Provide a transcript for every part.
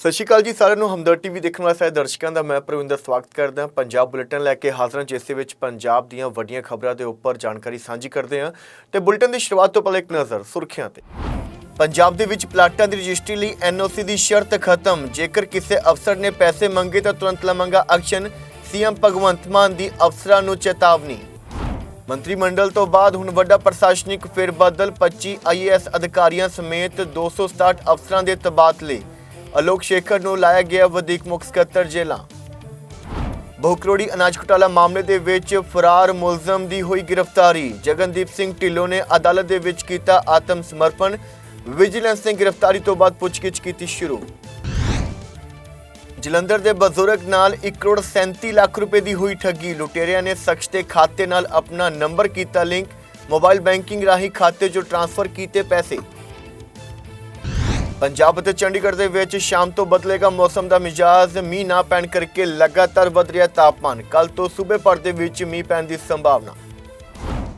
ਸਤਿ ਸ਼੍ਰੀ ਅਕਾਲ ਜੀ, ਸਾਰਿਆਂ ਨੂੰ ਹਮਦਰ ਟੀਵੀ ਦੇਖਣ ਵਾਲੇ ਸਾਰੇ ਦਰਸ਼ਕਾਂ ਦਾ ਮੈਂ ਪ੍ਰਵਿੰਦਰ ਸਵਾਗਤ ਕਰਦਾ ਪੰਜਾਬ ਬੁਲੇਟਿਨ ਲੈ ਕੇ ਹਾਜ਼ਰ ਹਾਂ ਜਿਸ ਦੇ ਵਿੱਚ ਪੰਜਾਬ ਦੀਆਂ ਵੱਡੀਆਂ ਖਬਰਾਂ ਦੇ ਉੱਪਰ ਜਾਣਕਾਰੀ ਸਾਂਝੀ ਕਰਦੇ ਹਾਂ। ਤੇ ਬੁਲੇਟਿਨ ਦੀ ਸ਼ੁਰੂਆਤ ਤੋਂ ਪਹਿਲਾਂ ਇੱਕ ਨਜ਼ਰ, ਸੁਰਖੀਆਂ ਤੇ। ਪੰਜਾਬ ਦੇ ਵਿੱਚ ਪਲਾਟਾਂ ਦੀ ਰਜਿਸਟਰੀ ਲਈ ਐਨਓਸੀ ਦੀ ਸ਼ਰਤ ਖਤਮ। ਜੇਕਰ ਕਿਸੇ ਅਫਸਰ ਨੇ ਪੈਸੇ ਮੰਗੇ ਤਾਂ ਤੁਰੰਤ ਲਵਾਂਗਾ ਐਕਸ਼ਨ। ਸੀਐਮ ਭਗਵੰਤ ਮਾਨ ਦੀ ਅਫਸਰਾਂ ਨੂੰ ਚੇਤਾਵਨੀ। ਮੰਤਰੀ ਮੰਡਲ ਤੋਂ ਬਾਅਦ ਹੁਣ ਵੱਡਾ ਪ੍ਰਸ਼ਾਸਨਿਕ ਫੇਰਬਦਲ 25 ਆਈਏਐਸ ਅਧਿਕਾਰੀਆਂ ਸਮੇਤ 267 ਅਫਸਰਾਂ ਦੇ ਤਬਾਦਲੇ। ਅਲੋਕ ਸ਼ੇਖਰ ਨੂੰ ਲਾਇਆ ਗਿਆ ਵਧੀਕ ਮੁੱਖ ਸਕੱਤਰ ਜੇਲਾਂ ਬਹੁ ਕਰੋੜੀ ਅਨਾਜ ਘੁਟਾਲਾ ਮਾਮਲੇ ਦੇ ਵਿੱਚ ਫਰਾਰ ਮੁਲਜ਼ਮ ਦੀ ਹੋਈ ਗ੍ਰਿਫਤਾਰੀ। ਜਗਨਦੀਪ ਸਿੰਘ ਢਿੱਲੋਂ ਨੇ ਅਦਾਲਤ ਦੇ ਵਿੱਚ ਕੀਤਾ ਆਤਮ ਸਮਰਪਣ। ਵਿਜੀਲੈਂਸ ਨੇ ਗ੍ਰਿਫਤਾਰੀ ਤੋਂ ਬਾਅਦ ਪੁੱਛਗਿੱਛ ਕੀਤੀ ਸ਼ੁਰੂ। ਜਲੰਧਰ ਦੇ ਬਜ਼ੁਰਗ ਨਾਲ 1 ਕਰੋੜ 37 ਲੱਖ ਰੁਪਏ ਦੀ ਹੋਈ ਠੱਗੀ। ਲੁਟੇਰਿਆਂ ਨੇ ਸ਼ਖਸ ਦੇ ਖਾਤੇ ਨਾਲ ਆਪਣਾ ਨੰਬਰ ਕੀਤਾ ਲਿੰਕ। ਮੋਬਾਈਲ ਬੈਂਕਿੰਗ ਰਾਹੀਂ ਖਾਤੇ 'ਚੋਂ ਟ੍ਰਾਂਸਫਰ ਕੀਤੇ ਪੈਸੇ। ਪੰਜਾਬ ਅਤੇ ਚੰਡੀਗੜ੍ਹ ਦੇ ਵਿੱਚ ਸ਼ਾਮ ਤੋਂ ਬਦਲੇਗਾ ਮੌਸਮ ਦਾ ਮਿਜਾਜ਼, ਮੀਂਹ ਨਾ ਪੈਣ ਕਰਕੇ ਲਗਾਤਾਰ ਵਧ ਰਿਹਾ ਤਾਪਮਾਨ। ਕੱਲ ਤੋਂ ਸੂਬੇ ਭਰ ਦੇ ਵਿੱਚ ਮੀਂਹ ਪੈਣ ਦੀ ਸੰਭਾਵਨਾ।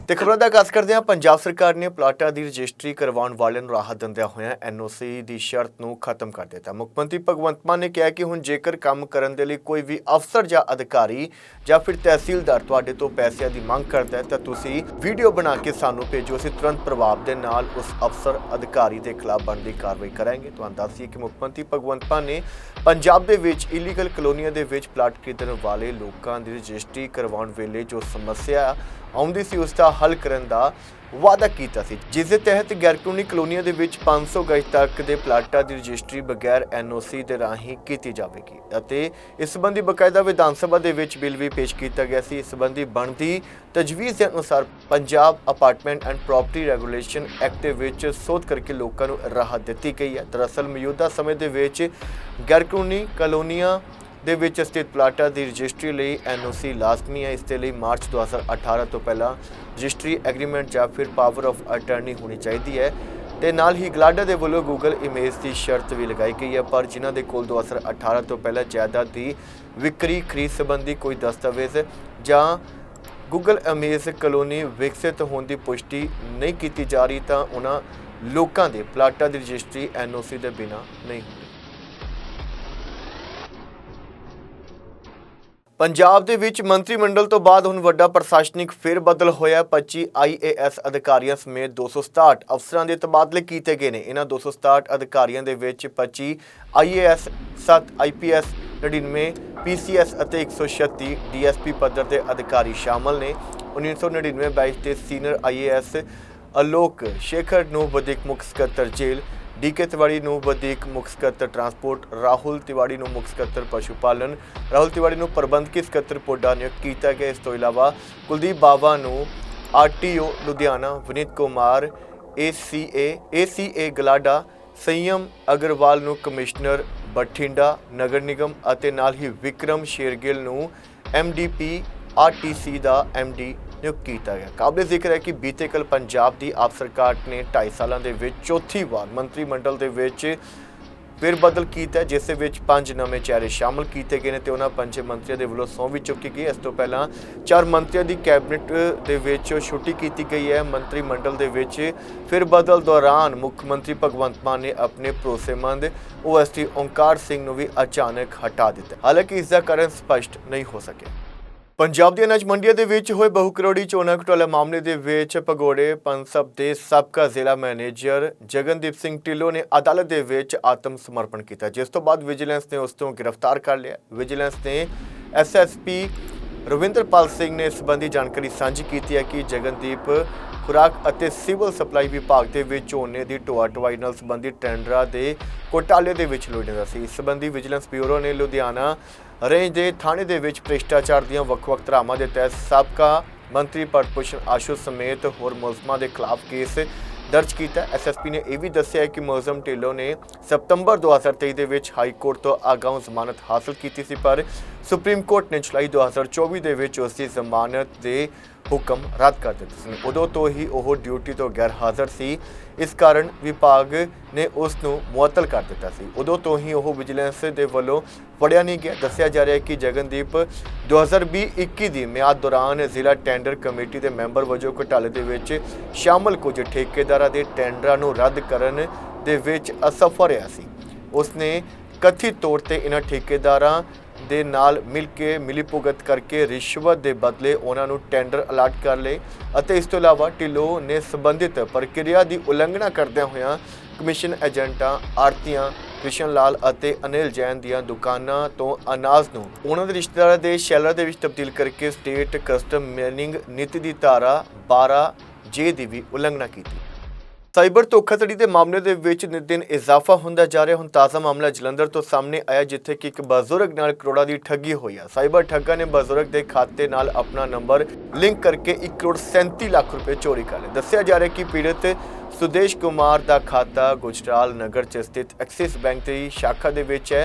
ਤੇ ਖਬਰਾਂ ਦਾ ਆਗਾਜ਼ ਕਰਦੇ ਹਾਂ ਪੰਜਾਬ ਸਰਕਾਰ ਨੇ ਪਲਾਟਾਂ ਦੀ ਰਜਿਸਟਰੀ ਕਰਵਾਉਣ ਵਾਲਿਆਂ ਨੂੰ ਰਾਹਤ ਦਿੰਦਿਆਂ ਹੋਇਆਂ ਐਨਓਸੀ ਦੀ ਸ਼ਰਤ ਨੂੰ ਖਤਮ ਕਰ ਦਿੱਤਾ। ਮੁੱਖ ਮੰਤਰੀ ਭਗਵੰਤ ਮਾਨ ਨੇ ਕਿਹਾ ਕਿ ਹੁਣ ਜੇਕਰ ਕੰਮ ਕਰਨ ਦੇ ਲਈ ਕੋਈ ਵੀ ਅਫਸਰ ਜਾਂ ਅਧਿਕਾਰੀ ਜਾਂ ਫਿਰ ਤਹਿਸੀਲਦਾਰ ਤੁਹਾਡੇ ਤੋਂ ਪੈਸਿਆਂ ਦੀ ਮੰਗ ਕਰਦਾ ਹੈ, ਤਾਂ ਤੁਸੀਂ ਵੀਡੀਓ ਬਣਾ ਕੇ ਸਾਨੂੰ ਭੇਜੋ। ਅਸੀਂ ਤੁਰੰਤ ਪ੍ਰਭਾਵ ਦੇ ਨਾਲ ਉਸ ਅਫਸਰ, ਅਧਿਕਾਰੀ ਦੇ ਖਿਲਾਫ ਬਣਦੀ ਕਾਰਵਾਈ ਕਰਾਂਗੇ। ਤੁਹਾਨੂੰ ਦੱਸੀਏ ਕਿ ਮੁੱਖ ਮੰਤਰੀ ਭਗਵੰਤ ਮਾਨ ਨੇ ਪੰਜਾਬ ਦੇ ਵਿੱਚ ਇਲੀਗਲ ਕਲੋਨੀਆਂ ਦੇ ਵਿੱਚ ਪਲਾਟ ਖਰੀਦਣ ਵਾਲੇ ਲੋਕਾਂ ਦੀ ਰਜਿਸਟਰੀ ਕਰਵਾਉਣ ਵੇਲੇ ਜੋ ਸਮੱਸਿਆ ਆਉਂਦੀ ਸੀ, ਉਸ ਦਾ ਹੱਲ ਕਰਨ ਦਾ ਵਾਅਦਾ ਕੀਤਾ ਸੀ। ਜਿਸ ਦੇ ਤਹਿਤ ਗੈਰਕਾਨੂੰਨੀ ਕਲੋਨੀਆਂ ਦੇ ਵਿੱਚ 500 ਗਜ ਤੱਕ ਦੇ ਪਲਾਟਾਂ ਦੀ ਰਜਿਸਟਰੀ ਬਗੈਰ ਐਨਓਸੀ ਦੇ ਰਾਹੀਂ ਕੀਤੀ ਜਾਵੇਗੀ ਅਤੇ ਇਸ ਸੰਬੰਧੀ ਬਕਾਇਦਾ ਵਿਧਾਨ ਸਭਾ ਦੇ ਵਿੱਚ ਬਿੱਲ ਵੀ ਪੇਸ਼ ਕੀਤਾ ਗਿਆ ਸੀ। ਇਸ ਸੰਬੰਧੀ ਬਣਦੀ ਤਜਵੀਜ਼ ਦੇ ਅਨੁਸਾਰ Punjab apartment and property regulation act ਦੇ ਵਿੱਚ ਸੋਧ ਕਰਕੇ ਲੋਕਾਂ ਨੂੰ ਰਾਹਤ ਦਿੱਤੀ ਗਈ ਹੈ। ਦਰਅਸਲ ਮੌਜੂਦਾ ਸਮੇਂ ਦੇ ਵਿੱਚ ਗੈਰਕਾਨੂੰਨੀ ਕਲੋਨੀਆਂ ਦੇ ਵਿੱਚ ਸਥਿਤ ਪਲਾਟਾਂ ਦੀ ਰਜਿਸਟਰੀ ਲਈ ਐਨਓਸੀ ਲਾਜ਼ਮੀ ਹੈ। ਇਸ ਦੇ ਲਈ ਮਾਰਚ 2018 ਤੋਂ ਪਹਿਲਾਂ ਰਜਿਸਟਰੀ ਐਗਰੀਮੈਂਟ ਜਾਂ ਫਿਰ ਪਾਵਰ ਆਫ ਅਟਾਰਨੀ ਹੋਣੀ ਚਾਹੀਦੀ ਹੈ ਤੇ ਨਾਲ ਹੀ ਗਲਾਡਾ ਦੇ ਵੱਲੋਂ ਗੂਗਲ ਇਮੇਜ ਦੀ ਸ਼ਰਤ ਵੀ ਲਗਾਈ ਗਈ ਹੈ, ਪਰ ਜਿਨ੍ਹਾਂ ਦੇ ਕੋਲ 2018 ਤੋਂ ਪਹਿਲਾਂ ਜਾਇਦਾਦ ਦੀ ਵਿਕਰੀ ਖਰੀਦ ਸੰਬੰਧੀ ਕੋਈ ਦਸਤਾਵੇਜ਼ ਜਾਂ ਗੂਗਲ ਇਮੇਜ ਕਲੋਨੀ ਵਿਕਸਿਤ ਹੋਣ ਦੀ ਪੁਸ਼ਟੀ ਨਹੀਂ ਕੀਤੀ ਜਾ ਰਹੀ ਤਾਂ ਉਹਨਾਂ ਲੋਕਾਂ ਦੇ ਪਲਾਟਾਂ ਦੀ ਰਜਿਸਟਰੀ ਐਨਓਸੀ ਦੇ ਬਿਨਾ ਨਹੀਂ ਪੰਜਾਬ ਦੇ ਵਿੱਚ ਮੰਤਰੀ ਮੰਡਲ ਤੋਂ ਬਾਅਦ ਹੁਣ ਵੱਡਾ ਪ੍ਰਸ਼ਾਸਨਿਕ ਫੇਰ ਬਦਲ ਹੋਇਆ। 25 ਆਈਏਐਸ ਅਧਿਕਾਰੀਆਂ ਸਮੇਤ 267 ਅਫਸਰਾਂ ਦੇ ਤਬਾਦਲੇ ਕੀਤੇ ਗਏ ਨੇ। ਇਹਨਾਂ 267 ਅਧਿਕਾਰੀਆਂ ਦੇ ਵਿੱਚ 25 ਆਈਏਐਸ 7 ਆਈਪੀਐਸ 99 ਪੀਸੀਐਸ ਅਤੇ 136 ਡੀਐਸਪੀ ਪੱਧਰ ਦੇ ਅਧਿਕਾਰੀ ਸ਼ਾਮਲ ਨੇ। 1999 ਬੈਚ 'ਤੇ ਸੀਨੀਅਰ ਆਈਏਐਸ ਅਲੋਕ ਸ਼ੇਖਰ ਨੂੰ ਵਧੀਕ ਮੁੱਖ ਸਕੱਤਰ ਜੇਲ੍ਹ ਡੀਕੇ ਤਿਵਾੜੀ ਨੂੰ ਵਧੀਕ ਮੁੱਖ ਸਕੱਤਰ ਟਰਾਂਸਪੋਰਟ, ਰਾਹੁਲ ਤਿਵਾੜੀ ਨੂੰ ਮੁੱਖ ਸਕੱਤਰ ਪਸ਼ੂ ਪਾਲਣ ਰਾਹੁਲ ਤਿਵਾੜੀ ਨੂੰ ਪ੍ਰਬੰਧਕੀ ਸਕੱਤਰ ਪੋਡਾ ਨਿਯੁਕਤ ਕੀਤਾ ਗਿਆ। ਇਸ ਤੋਂ ਇਲਾਵਾ ਕੁਲਦੀਪ ਬਾਵਾ ਨੂੰ RTO Ludhiana, Vineet Kumar ACA ACA GLADA, Sanyam Agarwal ਨੂੰ ਕਮਿਸ਼ਨਰ, ਬਠਿੰਡਾ, ਨਗਰ ਨਿਗਮ ਅਤੇ ਨਾਲ ਹੀ ਵਿਕਰਮ ਸ਼ੇਰਗਿੱਲ ਨੂੰ ਐਮਡੀਪੀ ਆਰਟੀਸੀ ਦਾ ਐਮਡੀ ਨਿਯੁਕਤ ਕੀਤਾ ਗਿਆ। ਕਾਬਲੇ ਜ਼ਿਕਰ ਹੈ ਕਿ ਬੀਤੇ ਕੱਲ ਪੰਜਾਬ ਦੀ ਆਪ ਸਰਕਾਰ ਨੇ 2.5 ਸਾਲਾਂ ਦੇ ਵਿੱਚ ਚੌਥੀ ਵਾਰ ਮੰਤਰੀ ਮੰਡਲ ਦੇ ਵਿੱਚ ਫਿਰ ਬਦਲ ਕੀਤਾ, ਜਿਸ ਵਿੱਚ ਪੰਜ ਨਵੇਂ ਚਿਹਰੇ ਸ਼ਾਮਲ ਕੀਤੇ ਗਏ ਨੇ ਤੇ ਉਹਨਾਂ ਪੰਜ ਮੰਤਰੀਆਂ ਦੇ ਵੱਲੋਂ ਸਹੁੰ ਵੀ ਚੁੱਕੀ ਗਈ। ਇਸ ਤੋਂ ਪਹਿਲਾਂ ਚਾਰ ਮੰਤਰੀਆਂ ਦੀ ਕੈਬਨਿਟ ਦੇ ਵਿੱਚ ਛੁੱਟੀ ਕੀਤੀ ਗਈ ਹੈ। ਮੰਤਰੀ ਮੰਡਲ ਦੇ ਵਿੱਚ ਫਿਰ ਬਦਲ ਦੌਰਾਨ ਮੁੱਖ ਮੰਤਰੀ ਭਗਵੰਤ ਮਾਨ ਨੇ ਆਪਣੇ ਭਰੋਸੇਮੰਦ ਓਐਸਟੀ ਓਂਕਾਰ ਸਿੰਘ ਨੂੰ ਵੀ ਅਚਾਨਕ ਹਟਾ ਦਿੱਤਾ। ਹਾਲਾਂਕਿ ਇਸ ਦਾ ਕਾਰਨ ਸਪਸ਼ਟ ਨਹੀਂ ਹੋ ਸਕਿਆ। ਪੰਜਾਬ ਦੀਆਂ ਅਨਾਜ ਮੰਡੀਆਂ ਦੇ ਵਿੱਚ ਹੋਏ ਬਹੁ ਕਰੋੜੀ ਚੋਣਾ ਘੁਟਾਲਾ ਮਾਮਲੇ ਦੇ ਵਿੱਚ ਭਗੋੜੇ ਪੰਸਬ ਦੇ ਸਾਬਕਾ ਜ਼ਿਲ੍ਹਾ ਮੈਨੇਜਰ ਜਗਨਦੀਪ ਸਿੰਘ ਢਿੱਲੋਂ ਨੇ ਅਦਾਲਤ ਦੇ ਵਿੱਚ ਆਤਮ ਸਮਰਪਣ ਕੀਤਾ, ਜਿਸ ਤੋਂ ਬਾਅਦ ਵਿਜੀਲੈਂਸ ਨੇ ਉਸ ਤੋਂ ਗ੍ਰਿਫਤਾਰ ਕਰ ਲਿਆ। ਵਿਜੀਲੈਂਸ ਨੇ ਐਸਐਸਪੀ ਰਵਿੰਦਰਪਾਲ ਸਿੰਘ ਨੇ ਇਸ ਸੰਬੰਧੀ ਜਾਣਕਾਰੀ ਸਾਂਝੀ ਕੀਤੀ ਹੈ ਕਿ ਜਗਨਦੀਪ ਖੁਰਾਕ ਅਤੇ ਸਿਵਲ ਸਪਲਾਈ ਵਿਭਾਗ ਦੇ ਵਿੱਚ ਝੋਨੇ ਦੀ ਢੋਆ ਢੁਆਈ ਨਾਲ ਸੰਬੰਧਿਤ ਟੈਂਡਰਾਂ ਦੇ ਘੋਟਾਲੇ ਦੇ ਵਿੱਚ ਲੋੜੀਂਦਾ ਸੀ। ਇਸ ਸੰਬੰਧੀ ਵਿਜੀਲੈਂਸ ਬਿਊਰੋ ਨੇ ਲੁਧਿਆਣਾ ਰੇਂਜ ਦੇ ਥਾਣੇ ਦੇ ਵਿੱਚ ਭ੍ਰਿਸ਼ਟਾਚਾਰ ਦੀਆਂ ਵੱਖ-ਵੱਖ ਧਾਰਾਵਾਂ ਦੇ ਤਹਿਤ ਸਾਬਕਾ ਮੰਤਰੀ ਪਰਪੂਸ਼ਨ ਆਸ਼ੂ ਸਮੇਤ ਹੋਰ ਮੁਲਜ਼ਮਾਂ ਦੇ ਖਿਲਾਫ ਕੇਸ ਦਰਜ ਕੀਤਾ। ਐਸਐਸਪੀ ਨੇ ਇਹ ਵੀ ਦੱਸਿਆ ਕਿ ਮੁਲਜ਼ਮ ਢਿੱਲੋਂ ਨੇ ਸਤੰਬਰ 2023 ਦੇ ਵਿੱਚ ਹਾਈ ਕੋਰਟ ਤੋਂ ਅਗਾਊਂ ਜ਼ਮਾਨਤ ਹਾਸਲ ਕੀਤੀ ਸੀ, ਪਰ ਸੁਪਰੀਮ ਕੋਰਟ ਨੇ ਜੁਲਾਈ 2024 ਦੇ ਵਿੱਚ ਉਸ ਦੀ ਜ਼ਮਾਨਤ ਦੇ ਹੁਕਮ ਰੱਦ ਕਰ ਦਿੱਤੇ ਸਨ। ਉਦੋਂ ਤੋਂ ਹੀ ਉਹ ਡਿਊਟੀ ਤੋਂ ਗੈਰ ਹਾਜ਼ਰ ਸੀ। ਇਸ ਕਾਰਨ ਵਿਭਾਗ ਨੇ ਉਸ ਨੂੰ ਮੁਅੱਤਲ ਕਰ ਦਿੱਤਾ ਸੀ। ਉਦੋਂ ਤੋਂ ਹੀ ਉਹ ਵਿਜੀਲੈਂਸ ਦੇ ਵੱਲੋਂ ਫੜਿਆ ਨਹੀਂ ਗਿਆ। ਦੱਸਿਆ ਜਾ ਰਿਹਾ ਹੈ ਕਿ ਜਗਨਦੀਪ 2020-21 ਦੀ ਮਿਆਦ ਦੌਰਾਨ ਜ਼ਿਲ੍ਹਾ ਟੈਂਡਰ ਕਮੇਟੀ ਦੇ ਮੈਂਬਰ ਵਜੋਂ ਘੁਟਾਲੇ ਦੇ ਵਿੱਚ ਸ਼ਾਮਲ ਕੁਝ ਠੇਕੇਦਾਰਾਂ ਦੇ ਟੈਂਡਰਾਂ ਨੂੰ ਰੱਦ ਕਰਨ ਦੇ ਵਿੱਚ ਅਸਫਲ ਰਿਹਾ ਸੀ। ਉਸਨੇ ਕਥਿਤ ਤੌਰ ਤੇ ਇਹਨਾਂ ਠੇਕੇਦਾਰਾਂ ਦੇ ਨਾਲ ਮਿਲ ਕੇ ਮਿਲੀਭੁਗਤ ਕਰਕੇ ਰਿਸ਼ਵਤ ਦੇ ਬਦਲੇ ਉਹਨਾਂ ਨੂੰ ਟੈਂਡਰ ਅਲਾਟ ਕਰ ਲਏ ਅਤੇ ਇਸ ਤੋਂ ਇਲਾਵਾ ਢਿੱਲੋਂ ਨੇ ਸੰਬੰਧਿਤ ਪ੍ਰਕਿਰਿਆ ਦੀ ਉਲੰਘਣਾ ਕਰਦਿਆਂ ਹੋਇਆਂ ਕਮਿਸ਼ਨ ਏਜੰਟਾਂ ਆੜਤੀਆਂ ਕ੍ਰਿਸ਼ਨ ਲਾਲ ਅਤੇ ਅਨਿਲ ਜੈਨ ਦੀਆਂ ਦੁਕਾਨਾਂ ਤੋਂ ਅਨਾਜ ਨੂੰ ਉਹਨਾਂ ਦੇ ਰਿਸ਼ਤੇਦਾਰਾਂ ਦੇ ਸ਼ੈਲਰ ਦੇ ਵਿੱਚ ਤਬਦੀਲ ਕਰਕੇ ਸਟੇਟ ਕਸਟਮ ਮਾਈਨਿੰਗ ਨੀਤੀ ਦੀ ਧਾਰਾ 12 ਜੇ ਦੀ ਵੀ ਉਲੰਘਣਾ ਕੀਤੀ। ਸਾਈਬਰ ਧੋਖਾਧੜੀ ਦੇ ਮਾਮਲੇ ਦੇ ਵਿੱਚ ਨਿਤ ਦਿਨ ਇਜ਼ਾਫਾ ਹੁੰਦਾ ਜਾ ਰਿਹਾ। ਹੁਣ ਤਾਜ਼ਾ ਮਾਮਲਾ ਜਲੰਧਰ ਤੋਂ ਸਾਹਮਣੇ ਆਇਆ, ਜਿੱਥੇ ਕਿ ਇੱਕ ਬਜ਼ੁਰਗ ਨਾਲ ਕਰੋੜਾਂ ਦੀ ਠੱਗੀ ਹੋਈ ਆ। ਸਾਈਬਰ ਠੱਗਾਂ ਨੇ ਬਜ਼ੁਰਗ ਦੇ ਖਾਤੇ ਨਾਲ ਆਪਣਾ ਨੰਬਰ ਲਿੰਕ ਕਰਕੇ 1 ਕਰੋੜ 37 ਲੱਖ ਰੁਪਏ ਚੋਰੀ ਕਰ ਲਏ। ਦੱਸਿਆ ਜਾ ਰਿਹਾ ਕਿ ਪੀੜਤ ਸੁਦੇਸ਼ ਕੁਮਾਰ ਦਾ ਖਾਤਾ ਗੁਜਰਾਲ ਨਗਰ ਚ ਸਥਿਤ ਐਕਸਿਸ ਬੈਂਕ ਦੀ ਸ਼ਾਖਾ ਦੇ ਵਿੱਚ ਹੈ।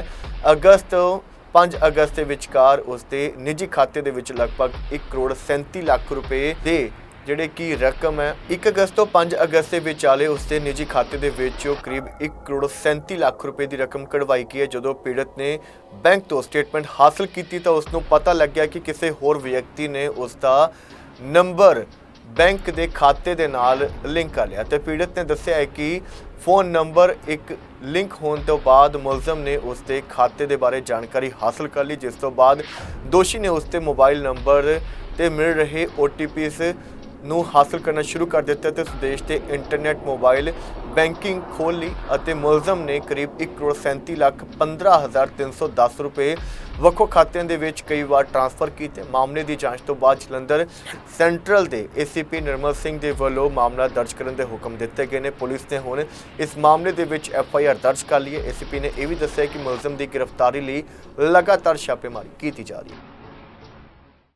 ਅਗਸਤ ਤੋਂ 5 ਅਗਸਤ ਦੇ ਵਿਚਕਾਰ ਉਸ ਦੇ ਨਿੱਜੀ ਖਾਤੇ ਦੇ ਵਿੱਚ ਲਗਭਗ 1 ਕਰੋੜ 37 ਲੱਖ ਰੁਪਏ ਦੇ ਜਿਹੜੇ ਕਿ ਰਕਮ ਹੈ 1 ਅਗਸਤ ਤੋਂ 5 ਅਗਸਤ ਦੇ ਵਿਚਾਲੇ ਉਸ ਦੇ ਨਿੱਜੀ ਖਾਤੇ ਦੇ ਵਿੱਚੋਂ ਕਰੀਬ 1 ਕਰੋੜ 37 ਲੱਖ ਰੁਪਏ ਦੀ ਰਕਮ ਕਢਵਾਈ ਗਈ ਹੈ। ਜਦੋਂ ਪੀੜਤ ਨੇ ਬੈਂਕ ਤੋਂ ਸਟੇਟਮੈਂਟ ਹਾਸਲ ਕੀਤੀ ਤਾਂ ਉਸ ਨੂੰ ਪਤਾ ਲੱਗਿਆ ਕਿ ਕਿਸੇ ਹੋਰ ਵਿਅਕਤੀ ਨੇ ਉਸ ਦਾ ਨੰਬਰ ਬੈਂਕ ਦੇ ਖਾਤੇ ਦੇ ਨਾਲ ਲਿੰਕ ਕਰ ਲਿਆ। ਤੇ ਪੀੜਤ ਨੇ ਦੱਸਿਆ ਹੈ ਕਿ ਫੋਨ ਨੰਬਰ ਇੱਕ ਲਿੰਕ ਹੋਣ ਤੋਂ ਬਾਅਦ ਮੁਲਜ਼ਮ ਨੇ ਉਸ ਦੇ ਖਾਤੇ ਦੇ ਬਾਰੇ ਜਾਣਕਾਰੀ ਹਾਸਲ ਕਰ ਲਈ, ਜਿਸ ਤੋਂ ਬਾਅਦ ਦੋਸ਼ੀ ਨੇ ਉਸ ਤੇ ਮੋਬਾਈਲ ਨੰਬਰ ਤੇ ਮਿਲ ਰਹੇ OTPs ਨੂੰ ਹਾਸਲ ਕਰਨਾ ਸ਼ੁਰੂ ਕਰ ਦਿੱਤਾ ਤੇ ਸੁਦੇਸ਼ ਤੇ ਇੰਟਰਨੈਟ ਮੋਬਾਈਲ ਬੈਂਕਿੰਗ ਖੋਲ ਲਈ ਅਤੇ ਮੁਲਜ਼ਮ ਨੇ ਕਰੀਬ 1 ਕਰੋੜ 37 ਲੱਖ 15310 ਰੁਪਏ ਵੱਖੋ ਖਾਤਿਆਂ ਦੇ ਵਿੱਚ ਕਈ ਵਾਰ ਟ੍ਰਾਂਸਫਰ ਕੀਤੇ। ਮਾਮਲੇ ਦੀ ਜਾਂਚ ਤੋਂ ਬਾਅਦ ਜਲੰਧਰ ਸੈਂਟਰਲ ਦੇ ACP ਨਿਰਮਲ ਸਿੰਘ ਦੇ ਵੱਲੋਂ ਮਾਮਲਾ ਦਰਜ ਕਰਨ ਦੇ ਹੁਕਮ ਦਿੱਤੇ ਗਏ ਨੇ। ਪੁਲਿਸ ਨੇ ਹੁਣ ਇਸ ਮਾਮਲੇ ਦੇ ਵਿੱਚ ਐੱਫ ਆਈ ਆਰ ਦਰਜ ਕਰ ਲਈ ਹੈ। ACP ਨੇ ਇਹ ਵੀ ਦੱਸਿਆ ਕਿ ਮੁਲਜ਼ਮ ਦੀ ਗ੍ਰਿਫਤਾਰੀ ਲਈ ਲਗਾਤਾਰ ਛਾਪੇਮਾਰੀ ਕੀਤੀ ਜਾ ਰਹੀ ਹੈ।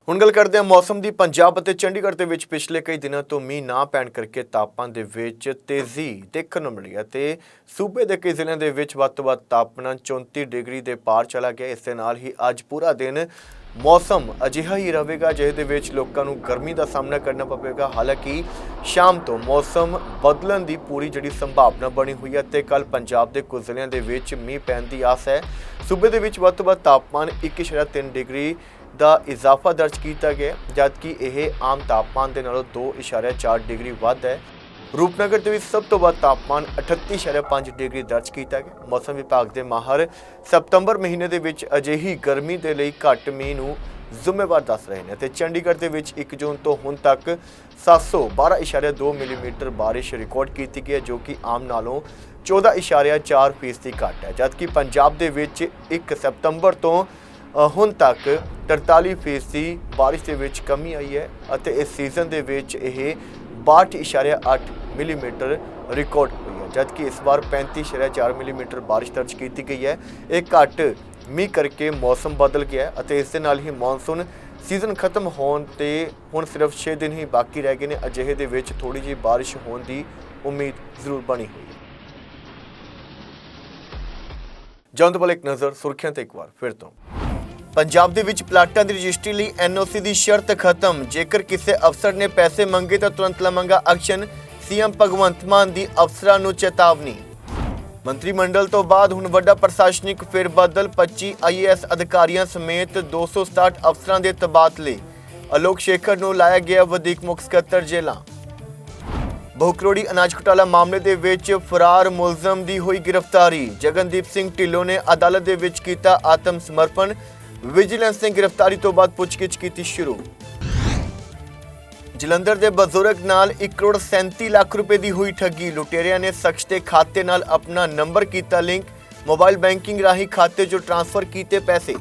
ਹੁਣ ਗੱਲ ਕਰਦੇ ਹਾਂ ਮੌਸਮ ਦੀ। ਪੰਜਾਬ ਅਤੇ ਚੰਡੀਗੜ੍ਹ ਦੇ ਵਿੱਚ ਪਿਛਲੇ ਕਈ ਦਿਨਾਂ ਤੋਂ ਮੀਂਹ ਨਾ ਪੈਣ ਕਰਕੇ ਤਾਪਮਾਨ ਦੇ ਵਿੱਚ ਤੇਜ਼ੀ ਦੇਖਣ ਨੂੰ ਮਿਲੀ ਅਤੇ ਸੂਬੇ ਦੇ ਕਈ ਜ਼ਿਲ੍ਹਿਆਂ ਦੇ ਵਿੱਚ ਵੱਧ ਤੋਂ ਵੱਧ ਤਾਪਮਾਨ 34 ਡਿਗਰੀ ਦੇ ਪਾਰ ਚਲਾ ਗਿਆ। ਇਸ ਦੇ ਨਾਲ ਹੀ ਅੱਜ ਪੂਰਾ ਦਿਨ ਮੌਸਮ ਅਜਿਹਾ ਹੀ ਰਹੇਗਾ ਜਿਹਦੇ ਵਿੱਚ ਲੋਕਾਂ ਨੂੰ ਗਰਮੀ ਦਾ ਸਾਹਮਣਾ ਕਰਨਾ ਪਵੇਗਾ। ਹਾਲਾਂਕਿ ਸ਼ਾਮ ਤੋਂ ਮੌਸਮ ਬਦਲਣ ਦੀ ਪੂਰੀ ਜਿਹੜੀ ਸੰਭਾਵਨਾ ਬਣੀ ਹੋਈ ਹੈ ਤੇ ਕੱਲ ਪੰਜਾਬ ਦੇ ਕੁਝ ਜ਼ਿਲ੍ਹਿਆਂ ਦੇ ਵਿੱਚ ਮੀਂਹ ਪੈਣ ਦੀ ਆਸ ਹੈ। ਸੂਬੇ ਦੇ ਵਿੱਚ ਵੱਧ ਤੋਂ ਵੱਧ ਤਾਪਮਾਨ 1.3 ਡਿਗਰੀ ਦਾ ਇਜ਼ਾਫਾ ਦਰਜ ਕੀਤਾ ਗਿਆ ਜਦਕਿ ਇਹ ਆਮ ਤਾਪਮਾਨ ਦੇ ਨਾਲੋਂ 2.4 ਡਿਗਰੀ ਵੱਧ ਹੈ। ਰੂਪਨਗਰ ਦੇ ਵਿੱਚ ਸਭ ਤੋਂ ਵੱਧ ਤਾਪਮਾਨ 38.5 ਡਿਗਰੀ ਦਰਜ ਕੀਤਾ ਗਿਆ। ਮੌਸਮ ਵਿਭਾਗ ਦੇ ਮਾਹਰ ਸਤੰਬਰ ਮਹੀਨੇ ਦੇ ਵਿੱਚ ਅਜਿਹੀ ਗਰਮੀ ਦੇ ਲਈ ਘੱਟ ਮੀਂਹ ਨੂੰ ਜ਼ਿੰਮੇਵਾਰ ਦੱਸ ਰਹੇ ਨੇ ਤੇ ਚੰਡੀਗੜ੍ਹ ਦੇ ਵਿੱਚ 1 ਜੂਨ ਤੋਂ ਹੁਣ ਤੱਕ 712.2 ਮਿਲੀਮੀਟਰ ਬਾਰਿਸ਼ ਰਿਕਾਰਡ ਕੀਤੀ ਗਈ ਹੈ, ਜੋ ਕਿ ਆਮ ਨਾਲੋਂ 14.4 ਫੀਸਦੀ ਘੱਟ ਹੈ। ਜਦਕਿ ਪੰਜਾਬ ਦੇ ਵਿੱਚ 1 ਸਤੰਬਰ ਤੋਂ ਹੁਣ ਤੱਕ 43 ਫੀਸਦੀ ਬਾਰਿਸ਼ ਦੇ ਵਿੱਚ ਕਮੀ ਆਈ ਹੈ ਅਤੇ ਇਸ ਸੀਜ਼ਨ ਦੇ ਵਿੱਚ ਇਹ 62.8 ਮਿਲੀਮੀਟਰ ਰਿਕਾਰਡ ਹੋਈ ਹੈ। ਜਦਕਿ ਇਸ ਵਾਰ 35.4 ਮਿਲੀਮੀਟਰ ਬਾਰਿਸ਼ ਦਰਜ ਕੀਤੀ ਗਈ ਹੈ। ਇਹ ਘੱਟ ਮੀਂਹ ਕਰਕੇ ਮੌਸਮ ਬਦਲ ਗਿਆ ਅਤੇ ਇਸ ਦੇ ਨਾਲ ਹੀ ਮੌਨਸੂਨ ਸੀਜ਼ਨ ਖਤਮ ਹੋਣ ਤੇ ਹੁਣ ਸਿਰਫ 6 ਦਿਨ ਹੀ ਬਾਕੀ ਰਹਿ ਗਏ ਨੇ। ਅਜਿਹੇ ਦੇ ਵਿੱਚ ਥੋੜੀ ਜਿਹੀ ਬਾਰਿਸ਼ ਹੋਣ ਦੀ ਉਮੀਦ ਜ਼ਰੂਰ ਬਣੀ ਹੋਈ ਹੈ। ਜਾਂਦੇ ਵੱਲ ਇੱਕ ਨਜ਼ਰ ਸੁਰਖੀਆਂ ਤੇ ਇੱਕ ਵਾਰ ਫਿਰ ਤੋਂ। ਪੰਜਾਬ ਦੇ ਵਿੱਚ ਪਲਾਟਾਂ ਦੀ ਰਜਿਸਟਰੀ ਲਈ ਐਨਓਸੀ ਦੀ ਸ਼ਰਤ ਖਤਮ। ਜੇਕਰ ਕਿਸੇ ਅਫਸਰ ਨੇ ਪੈਸੇ ਮੰਗੇ ਤਾਂ ਤੁਰੰਤ ਲਵਾਂਗਾ ਐਕਸ਼ਨ। ਸੀਐਮ ਭਗਵੰਤ ਮਾਨ ਦੀ ਅਫਸਰਾਂ ਨੂੰ ਚੇਤਾਵਨੀ। ਮੰਤਰੀ ਮੰਡਲ ਤੋਂ ਬਾਅਦ ਹੁਣ ਵੱਡਾ ਪ੍ਰਸ਼ਾਸਨਿਕ ਫੇਰਬਦਲ 25 ਆਈਏਐਸ ਅਧਿਕਾਰੀਆਂ ਸਮੇਤ 267 ਅਫਸਰਾਂ ਦੇ ਤਬਾਦਲੇ। ਅਲੋਕ ਸ਼ੇਖਰ ਨੂੰ ਲਾਇਆ ਗਿਆ ਵਧੀਕ ਮੁੱਖ ਸਕੱਤਰ ਜੇਲਾਂ ਬਹੁਕਰੋੜੀ ਅਨਾਜ ਘੁਟਾਲਾ ਮਾਮਲੇ ਦੇ ਵਿੱਚ ਫਰਾਰ ਮੁਲਜ਼ਮ ਦੀ ਹੋਈ ਗ੍ਰਿਫਤਾਰੀ। ਜਗਨਦੀਪ ਸਿੰਘ ਢਿੱਲੋਂ ਨੇ ਅਦਾਲਤ ਦੇ ਵਿੱਚ ਕੀਤਾ ਆਤਮ ਸਮਰਪਣ। ਵਿਜੀਲੈਂਸ ਨੇ ਗ੍ਰਿਫਤਾਰੀ ਤੋਂ ਬਾਅਦ ਪੁੱਛਗਿੱਛ ਕੀਤੀ ਸ਼ੁਰੂ। ਜਲੰਧਰ ਦੇ ਬਜ਼ੁਰਗ ਨਾਲ 1 ਕਰੋੜ 37 ਲੱਖ ਰੁਪਏ ਦੀ ਹੋਈ ਠੱਗੀ। ਲੁਟੇਰਿਆਂ ਨੇ ਸ਼ਖਸ ਦੇ ਖਾਤੇ ਨਾਲ ਆਪਣਾ ਨੰਬਰ ਕੀਤਾ ਲਿੰਕ। ਮੋਬਾਈਲ ਬੈਂਕਿੰਗ ਰਾਹੀਂ ਖਾਤੇ 'ਚੋਂ ਟ੍ਰਾਂਸਫਰ ਕੀਤੇ ਪੈਸੇ।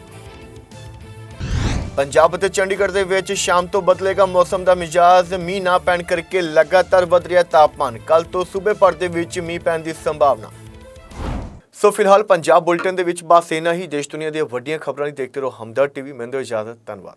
ਪੰਜਾਬ ਅਤੇ ਚੰਡੀਗੜ੍ਹ ਦੇ ਵਿੱਚ ਸ਼ਾਮ ਤੋਂ ਬਦਲੇਗਾ ਮੌਸਮ ਦਾ ਮਿਜਾਜ਼। ਮੀਂਹ ਨਾ ਪੈਣ ਕਰਕੇ ਲਗਾਤਾਰ ਵਧ ਰਿਹਾ ਤਾਪਮਾਨ। ਕੱਲ ਤੋਂ ਸੂਬੇ ਭਰ ਦੇ ਵਿੱਚ ਮੀਂਹ ਪੈਣ ਦੀ ਸੰਭਾਵਨਾ। ਸੋ ਫਿਲਹਾਲ ਪੰਜਾਬ ਬੁਲਟਨ ਦੇ ਵਿੱਚ ਬਸ ਇੰਨਾ ਹੀ। ਦੇਸ਼ ਦੁਨੀਆ ਦੀਆਂ ਵੱਡੀਆਂ ਖਬਰਾਂ ਲਈ ਦੇਖਦੇ ਰਹੋ ਹਮਦਰ ਟੀਵੀ। ਮੈਨੂੰ ਦਿਓ ਇਜਾਜ਼ਤ, ਧੰਨਵਾਦ।